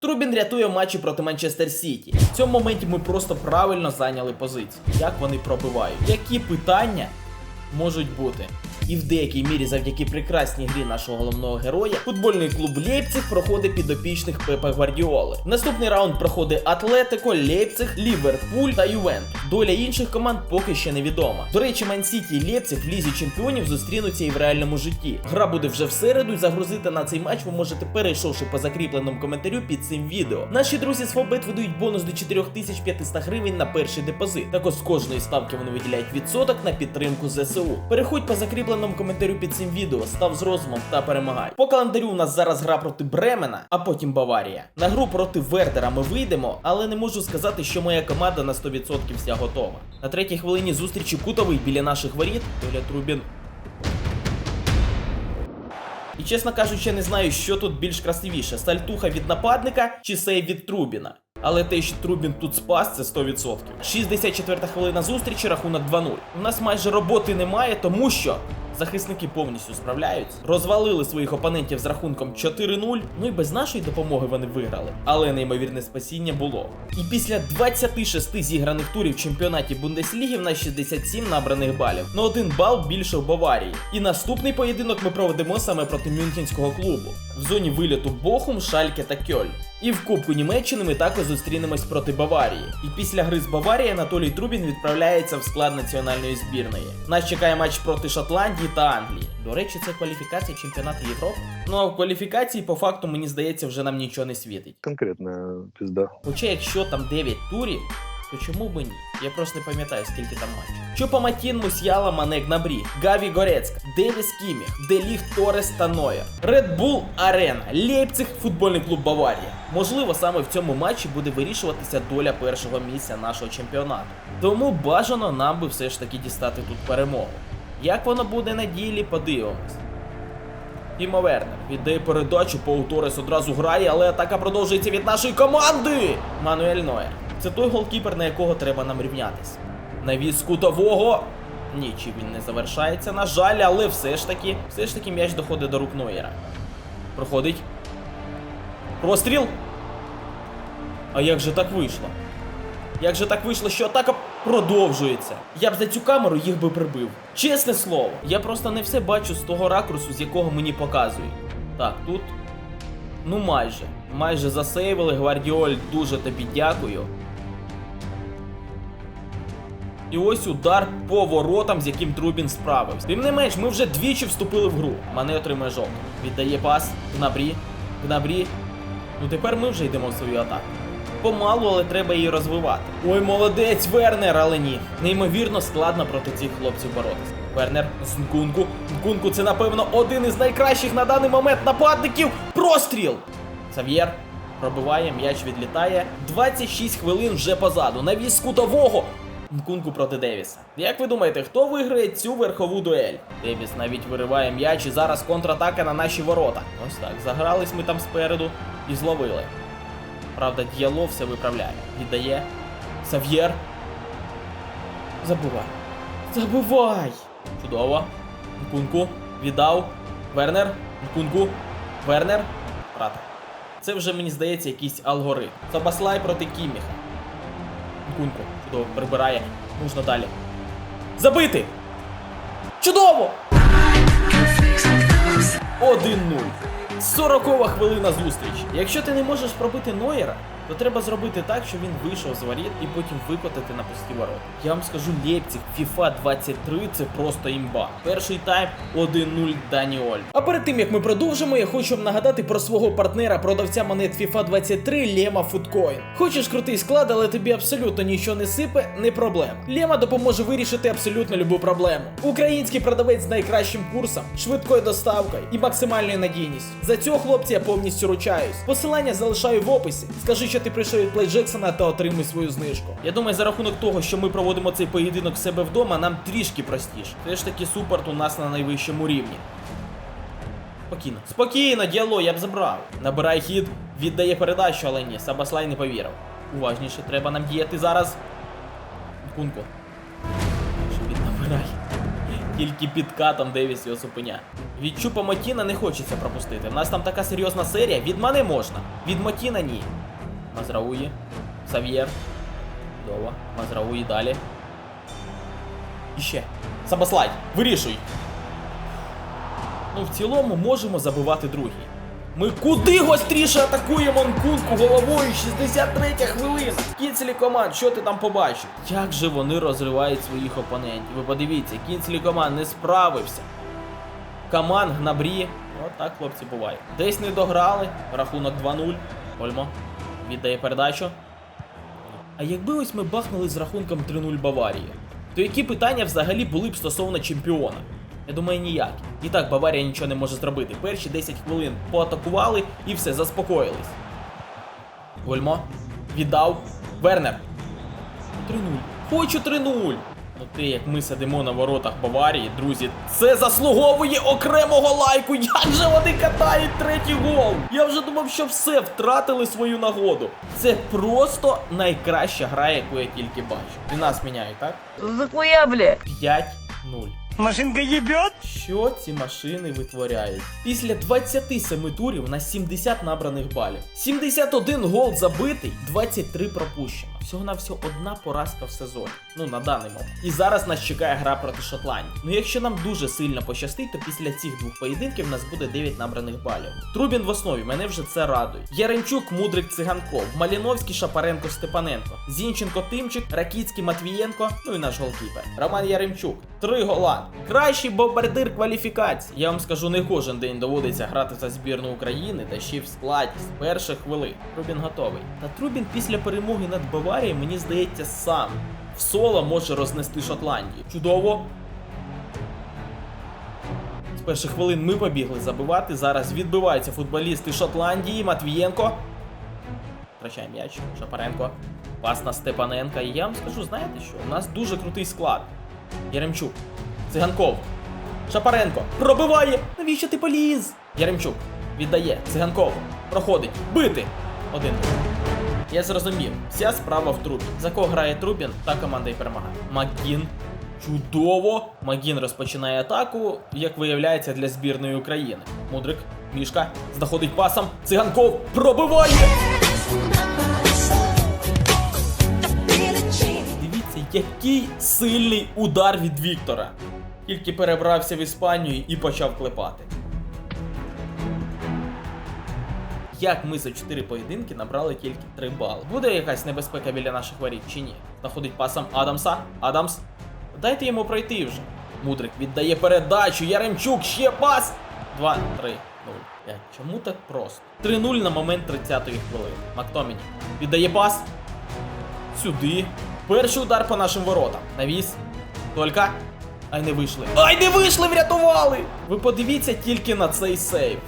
Трубін рятує матчі проти Манчестер Сіті. В цьому моменті ми просто правильно зайняли позицію. Як вони пробивають? Які питання можуть бути? І в деякій мірі завдяки прекрасній грі нашого головного героя футбольний клуб Лейпциг проходить підопічних Пепа Гвардіоли. Наступний раунд проходить Атлетико, Лейпциг, Ліверпуль та Ювентус. Доля інших команд поки ще невідома. До речі, Ман-Сіті і Лейпциг в лізі чемпіонів зустрінуться і в реальному житті. Гра буде вже в середу, загрузити на цей матч ви можете перейшовши по закріпленому коментарю під цим відео. Наші друзі з Фобет видають бонус до 4500 гривень на перший депозит. Також з кожної ставки вони виділяють відсоток на підтримку ЗСУ. Переходь по закріпленому коментарю під цим відео, став з розумом та перемагай. По календарю у нас зараз гра проти Бремена, а потім Баварія. На гру проти Вердера ми вийдемо, але не можу сказати, що моя команда на 100% вся готова. На третій хвилині зустрічі кутовий біля наших воріт. Толя Трубін і чесно кажучи, не знаю, що тут більш красивіше: сальтуха від нападника чи сейв від Трубіна. Але те, що Трубін тут спас, це 100%. 64 хвилина зустрічі, рахунок 2-0. У нас майже роботи немає, тому що захисники повністю справляються. Розвалили своїх опонентів з рахунком 4-0. Ну і без нашої допомоги вони виграли. Але неймовірне спасіння було. І після 26 зіграних турів в чемпіонаті Бундесліги в нас 67 набраних балів. На один бал більше в Баварії. І наступний поєдинок ми проведемо саме проти Мюнхенського клубу. В зоні виліту Бохум, Шальке та Кьоль. І в Кубку Німеччини ми також зустрінемось проти Баварії. І після гри з Баварії Анатолій Трубін відправляється в склад національної збірної. Нас чекає матч проти Шотландії та Англії. До речі, це кваліфікація чемпіонату Європи. Ну а в кваліфікації, по факту, мені здається, вже нам нічого не світить. конкретная пизда. Хоча якщо там 9 турів, то чому б ні? Я просто не пам'ятаю, скільки там матчів. Чупаматін, Мусьяла, Мане Гнабрі, Гаві Горецька, Девіс Кіміх, Деліг Торес та Ноя, Red Bull Арена, Лейпциг, футбольний клуб Баварія. Можливо, саме в цьому матчі буде вирішуватися доля першого місця нашого чемпіонату. Тому бажано нам би все ж таки дістати тут перемогу. Як воно буде на ділі, подивимось. Тімо Вернер віддає передачу, Пау Торес одразу грає, але атака продовжується від нашої команди. Мануель Нойер. Це той голкіпер, на якого треба нам рівнятись. Навіс кутового. Нічим він не завершається, на жаль, але все ж таки, все ж таки м'яч доходить до рук Нойера. Проходить. Простріл. А як же так вийшло? Як же так вийшло, що атака продовжується? Я б за цю камеру їх би прибив. Чесне слово, я просто не все бачу з того ракурсу, з якого мені показують. Так, тут. Ну майже. Майже засейвили. Гвардіоль, дуже тобі дякую. І ось удар по воротам, з яким Трубін справився. Тим не менш, ми вже двічі вступили в гру. Мане отримує жовту. Віддає пас. Гнабрі. Гнабрі. Ну тепер ми вже йдемо в свою атаку. Помалу, але треба її розвивати. Ой, молодець, Вернер, але ні. Неймовірно складно проти цих хлопців боротися. Вернер з Нкунку. Нкунку це, напевно, один із найкращих на даний момент нападників. Простріл! Сав'єр пробиває, м'яч відлітає. 26 хвилин вже позаду. Навіс кутового. Нкунку проти Девіса. Як ви думаєте, хто виграє цю верхову дуель? Девіс навіть вириває м'яч і зараз контратака на наші ворота. Ось так. Загрались ми там спереду і зловили. Правда, діяло все виправляє. Віддає. Сав'єр. Забувай. Забувай! Чудово. Нкунку. Віддав. Вернер. Нкунку. Вернер. Брате. Це вже, мені здається, якийсь алгоритм. Забаслай проти Кіміха. Нкунку. Чудово, прибирає. Можна далі. Забити! Чудово! 1-0. 40 хвилина зустрічі. Якщо ти не можеш пробити Нойера, то треба зробити так, щоб він вийшов з воріт і потім викотати на пусті ворота. Я вам скажу, Лейпциг, FIFA 23 це просто імба. Перший тайм 1-0 Дані Оль. А перед тим як ми продовжимо, я хочу вам нагадати про свого партнера, продавця монет FIFA 23 Лема Фудкоін. Хочеш крутий склад, але тобі абсолютно нічого не сипе, не проблема. Лема допоможе вирішити абсолютно любу проблему. Український продавець з найкращим курсом, швидкою доставкою і максимальною надійністю. За цього хлопця я повністю ручаюсь. Посилання залишаю в описі. Скажи, що ти прийшов від Плей Джексона та отримуй свою знижку. Я думаю, за рахунок того, що ми проводимо цей поєдинок в себе вдома, нам трішки простіше. Все ж таки супорт у нас на найвищому рівні. Спокійно. Спокійно, діало, я б забрав. Набирай хід, віддає передачу, але ні, Сабаслай не повірив. Уважніше, треба нам діяти зараз. Кунку. Що він набирає? Тільки під катом Девіс його зупиняє. Від Чупа Мотіна не хочеться пропустити. У нас там така серйозна серія. Від мене можна. Від Мотіна ні. Мазрауї. Сав'єр. Чудово. Мазрауї далі. І ще. Сабаслай. Вирішуй. Ну, в цілому можемо забивати другий. Ми куди гостріше атакуємо Нкунку головою 63 хвилина. Кінцелі команд, що ти там побачив? Як же вони розривають своїх опонентів? Ви подивіться, Кінцелі команд не справився. Каман, Гнабрі. От так, хлопці, буває. Десь не дограли. Рахунок 2-0. Ольмо. Віддає передачу. А якби ось ми бахнули з рахунком 3-0 Баварії, то які питання взагалі були б стосовно чемпіона? Я думаю, ніяк. І так Баварія нічого не може зробити. Перші 10 хвилин поатакували і все, заспокоїлись. Гольмо. Віддав. Вернер. 3-0. Хочу 3-0. Ну ти, як ми сидимо на воротах Баварії, друзі, це заслуговує окремого лайку. Як же вони катають третій гол? Я вже думав, що все втратили свою нагоду. Це просто найкраща гра, яку я тільки бачу. І нас міняють, так? Захуя, бля? 5-0. Машинка ебет? Що ці машини витворяють? Після 27 турів на 70 набраних балів. 71 гол забитий, 23 пропущено. Всього на всього одна поразка в сезоні. Ну на даний момент. І зараз нас чекає гра проти Шотландії. Ну якщо нам дуже сильно пощастить, то після цих двох поєдинків нас буде 9 набраних балів. Трубін в основі, мене вже це радує. Яремчук, Мудрик, Циганков, Маліновський, Шапаренко, Степаненко, Зінченко, Тимчик, Ракіцький, Матвієнко, ну і наш голкіпер. Роман Яремчук. Три гола. Кращий бомбардир кваліфікації. Я вам скажу, не кожен день доводиться грати за збірну України та ще й в складі з перших хвилин. Трубін готовий. Та Трубін після перемоги над Баварією, мені здається, сам в соло може рознести Шотландію. Чудово. З перших хвилин ми побігли забивати. Зараз відбиваються футболісти Шотландії. Матвієнко. Втрачає м'яч. Шапаренко. Пас на Степаненка. І я вам скажу, знаєте що? У нас дуже крутий склад. Яремчук. Циганков. Шапаренко. Пробиває! Навіщо ти поліз? Яремчук. Віддає. Циганков. Проходить. Бити. Один. Я зрозумів. Вся справа в трубі. За кого грає Трубін, та команда і перемагає. Макгін. Чудово! Магін розпочинає атаку, як виявляється, для збірної України. Мудрик, мішка, знаходить пасом. Циганков пробиває! Дивіться, який сильний удар від Віктора. Тільки перебрався в Іспанію і почав клепати. Як ми за 4 поєдинки набрали тільки 3 бали. Буде якась небезпека біля наших воріт чи ні? Знаходить пасом Адамса. Адамс. Дайте йому пройти вже. Мудрик віддає передачу. Яремчук, ще пас. 2, 3, 0, 5. Чому так просто? 3-0 на момент 30-ї хвилини. Мактоміні. Віддає пас. Сюди. Перший удар по нашим воротам. Навіс. Тільки. Ай, не вийшли. Ай, не вийшли, врятували! Ви подивіться тільки на цей сейв.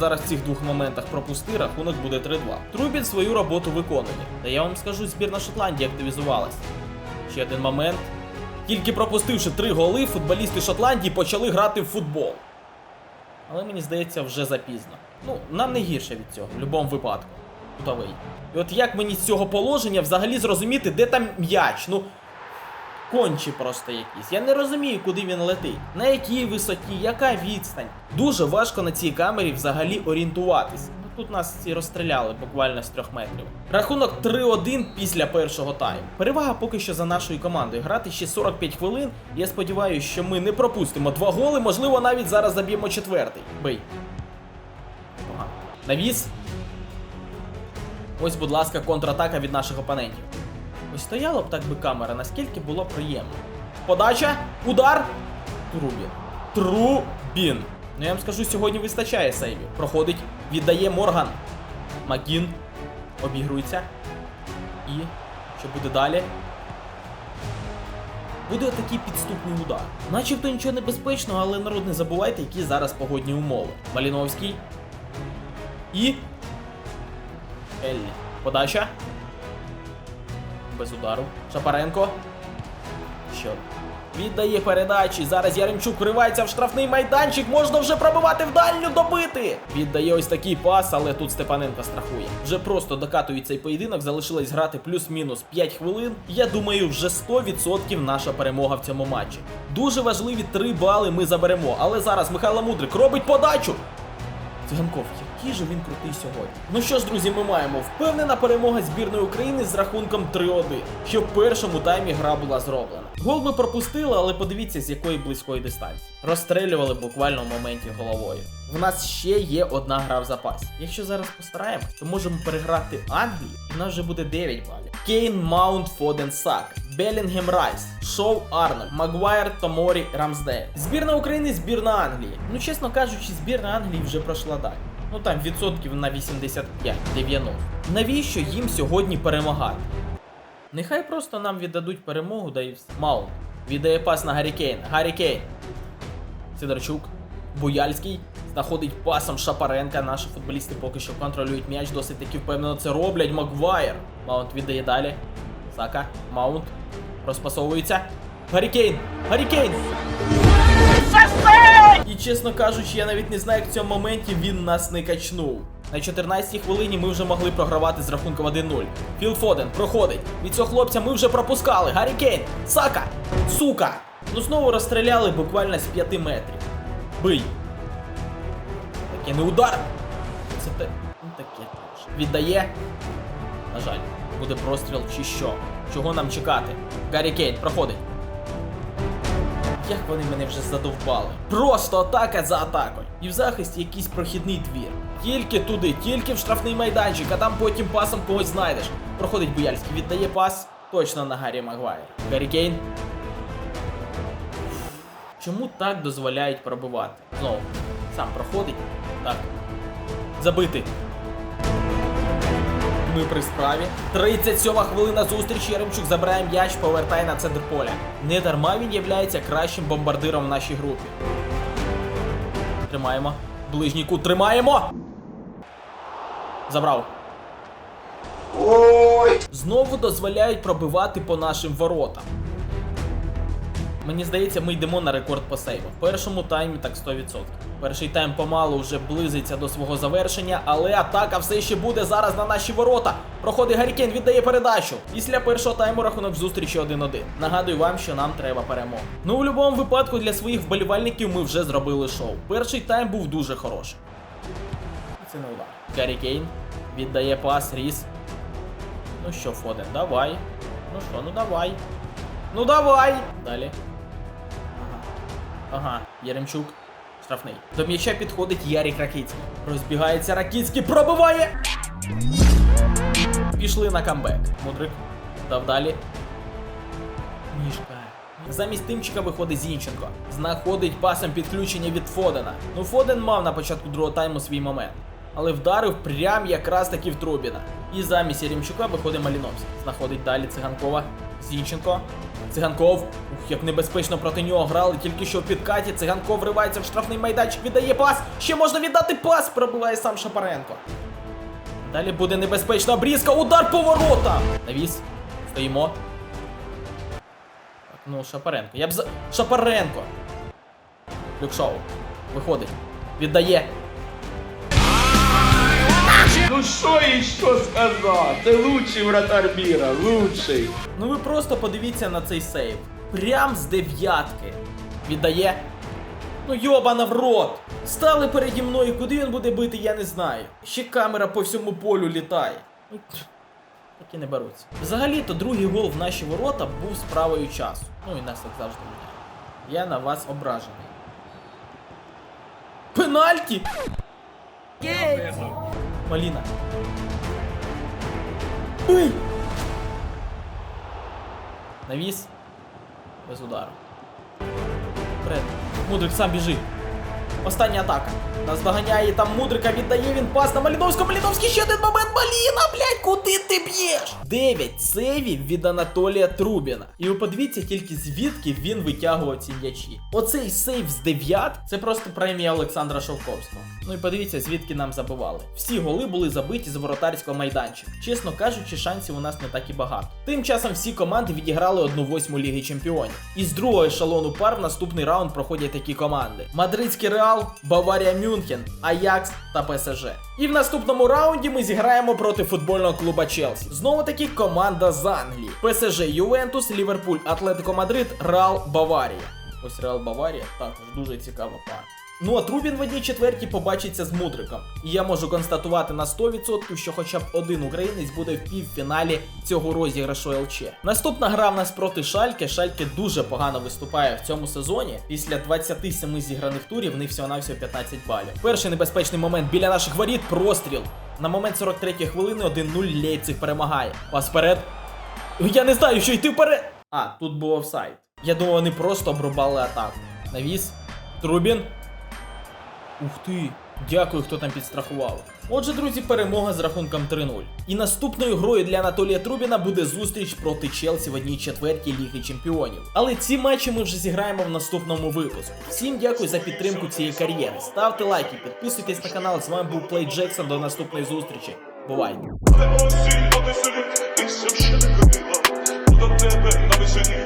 Зараз в цих двох моментах пропусти, рахунок буде 3-2. Трубін свою роботу виконує. Та я вам скажу, збірна Шотландії активізувалась. Ще один момент. Тільки пропустивши три голи, футболісти Шотландії почали грати в футбол. Але мені здається, вже запізно. Ну, нам не гірше від цього, в будь-якому випадку. Кутовий. І от як мені з цього положення взагалі зрозуміти, де там м'яч? Ну. Кончі просто якісь. Я не розумію, куди він летить. На якій висоті, яка відстань. Дуже важко на цій камері взагалі орієнтуватись. Ну, Тут нас всі розстріляли буквально з трьох метрів. Рахунок 3-1 після першого тайму. Перевага поки що за нашою командою. Грати ще 45 хвилин. Я сподіваюся, що ми не пропустимо два голи, можливо, навіть зараз заб'ємо четвертий. Бий. Погано. Навіс. Ось, будь ласка, контратака від наших опонентів. Стояла б так би камера, наскільки було приємно. Подача, удар. Трубін. Трубін. Ну я вам скажу, сьогодні вистачає сейвів. Проходить, віддає Морган. Макін. Обігрується. І. Що буде далі? Буде отакий підступний удар. Начебто нічого небезпечного, але народ не забувайте, які зараз погодні умови. Маліновський. І. Еллі. Подача. Без удару. Шапаренко. Один. Віддає передачі. Зараз Яремчук вривається в штрафний майданчик. Можна вже пробивати в дальню добити. Віддає ось такий пас, але тут Степаненко страхує. Вже просто докатують цей поєдинок. Залишилось грати плюс-мінус 5 хвилин. Я думаю, вже 100% наша перемога в цьому матчі. Дуже важливі 3 бали ми заберемо. Але зараз Михайло Мудрик робить подачу. Циганков, який же він крутий сьогодні. Ну що ж, друзі, ми маємо впевнена перемога збірної України з рахунком 3-1, що в першому таймі гра була зроблена. Гол ми пропустили, але подивіться з якої близької дистанції. Розстрелювали буквально в моменті головою. В нас ще є одна гра в запасі. Якщо зараз постараємось, то можемо переграти Англію, і в нас вже буде 9 балів. Кейн, Маунт, Фоден, Сак, Белінгем Райс, Шоу Арнольд, Магуайр, Томорі, Рамсдейл. Збірна України, збірна Англії. Ну, чесно кажучи, збірна Англії вже пройшла далі. Ну там відсотків на 85-90. Навіщо їм сьогодні перемагати? Нехай просто нам віддадуть перемогу, да і все. Маунт. Віддає пас на Гаррі Кейна. Гаррі Кейн. Сидорчук. Буяльський знаходить пасом Шапаренка. Наші футболісти поки що контролюють м'яч, досить таки впевнено це роблять. Магуайр. Маунт віддає далі. Сака. Маунт. Розпасовується. Гаррікейн! Гаррікейн! Чесно кажучи, я навіть не знаю, як в цьому моменті він нас не качнув. На 14-й хвилині ми вже могли програвати з рахунком 1-0. Філ Фоден проходить. Від цього хлопця ми вже пропускали. Гаррі Кейн! Сака! Сука! Ну знову розстріляли буквально з 5 метрів. Бий! Такий не удар! Це те. Ну таке. Віддає. На жаль, буде простріл чи що. Чого нам чекати? Гаррі Кейн проходить. Як вони мене вже задовбали. Просто атака за атакою. І в захисті якийсь прохідний двір. Тільки туди, тільки в штрафний майданчик, а там потім пасом когось знайдеш. Проходить Буяльський, віддає пас точно на Гаррі Магуайр. Гаррі Кейн. Чому так дозволяють пробивати? Знову, сам проходить. Так. Забити. Ми при справі. 37 хвилина зустрічі. Яремчук забирає м'яч, повертає на центр поля. Не дарма він являється кращим бомбардиром в нашій групі. Тримаємо. Ближній кут тримаємо. Забрав. Знову дозволяють пробивати по нашим воротам. Мені здається, ми йдемо на рекорд по сейвах. В першому таймі так 100%. Перший тайм помалу вже близиться до свого завершення, але атака все ще буде зараз на наші ворота. Проходить Гаррікен, віддає передачу. Після першого тайму рахунок зустрічі 1-1. Нагадую вам, що нам треба перемога. Ну, у будь-якому випадку для своїх вболівальників ми вже зробили шоу. Перший тайм був дуже хороший. Це не удар. Гаррі Кейн віддає пас, Ріс. Ну що, Фоден, давай. Ну що, ну давай. Ну давай! Далі. Ага. Яремчук. Штрафний. До м'яча підходить Ярік Ракицький. Розбігається Ракицький, пробиває! Пішли на камбек. Мудрик. Дав далі. Мішка. Замість Тимчика виходить Зінченко. Знаходить пасом підключення від Фодена. Ну Фоден мав на початку другого тайму свій момент. Але вдарив прям якраз таки в Трубіна. І замість Яремчука виходить Маліновський. Знаходить далі циганкова. Зінченко. Циганков. Ух, як небезпечно проти нього грали, тільки що в підкаті. Циганков вривається в штрафний майданчик, віддає пас. Ще можна віддати пас, пробиває сам Шапаренко. Далі буде небезпечна обрізка, удар по воротам! Навіс. Стоїмо. Ну, Шапаренко. Я б за. Шапаренко! Люкшоу. Виходить. Віддає. Ну що еще сказать? Ты лучший вратарь мира, лучший. Ну ви просто подивіться на цей сейв. Прям з дев'ятки. Віддає. Ну йобана в рот! Стали переді мною, куди він буде бити, я не знаю. Ще камера по всьому полю літає. Ну, Такі не беруться. Взагалі-то другий гол в наші ворота був справою часу. Ну і нас так завжди буде. Я на вас ображений. Пенальті! Маліна. Ой! Навіс. Без удару. Бред. Мудрик сам біжи. Остання атака. Нас доганяє там мудрика, віддає він пас на Маліновського. Маліновський ще один момент. Маліна, блядь, куди ти б'єш? 9 сейвів від Анатолія Трубіна. І ви подивіться тільки звідки він витягував ці м'ячі. Оцей сейв з 9 це просто премія Олександра Шовковського. Ну і подивіться, звідки нам забивали. Всі голи були забиті з воротарського майданчика. Чесно кажучи, шансів у нас не так і багато. Тим часом всі команди відіграли одну восьму Ліги Чемпіонів. Із другого ешелону пар в наступний раунд проходять такі команди: Мадридський Реал, Баварія Мюнхен, Аякс та ПСЖ. І в наступному раунді ми зіграємо проти футбольного клуба Челсі. Знову таки команда з Англії: ПСЖ Ювентус, Ліверпуль, Атлетико Мадрид, Реал Баварія. Ось Реал Баварія також дуже цікава пара. Ну а Трубін в одній четвертій побачиться з Мудриком. І я можу констатувати на 100%, що хоча б один українець буде в півфіналі цього розіграшу ЛЧ. Наступна гра в нас проти Шальке. Шальке дуже погано виступає в цьому сезоні. Після 27 зіграних турів в них всього-навсього 15 балів. Перший небезпечний момент біля наших воріт простріл. На момент 43 хвилини 1-0 Лейпциг перемагає. Пас вперед. Я не знаю, що йти вперед. А, тут був офсайд. Я думав, вони просто обрубали атаку. Навіс. Трубін. Ух ти! Дякую, хто там підстрахував. Отже, друзі, перемога з рахунком 3-0. І наступною грою для Анатолія Трубіна буде зустріч проти Челсі в одній четвертій Ліги Чемпіонів. Але ці матчі ми вже зіграємо в наступному випуску. Всім дякую за підтримку цієї кар'єри. Ставте лайки, підписуйтесь на канал. З вами був Плей Джексон. До наступної зустрічі. Бувайте! До тебе на весені,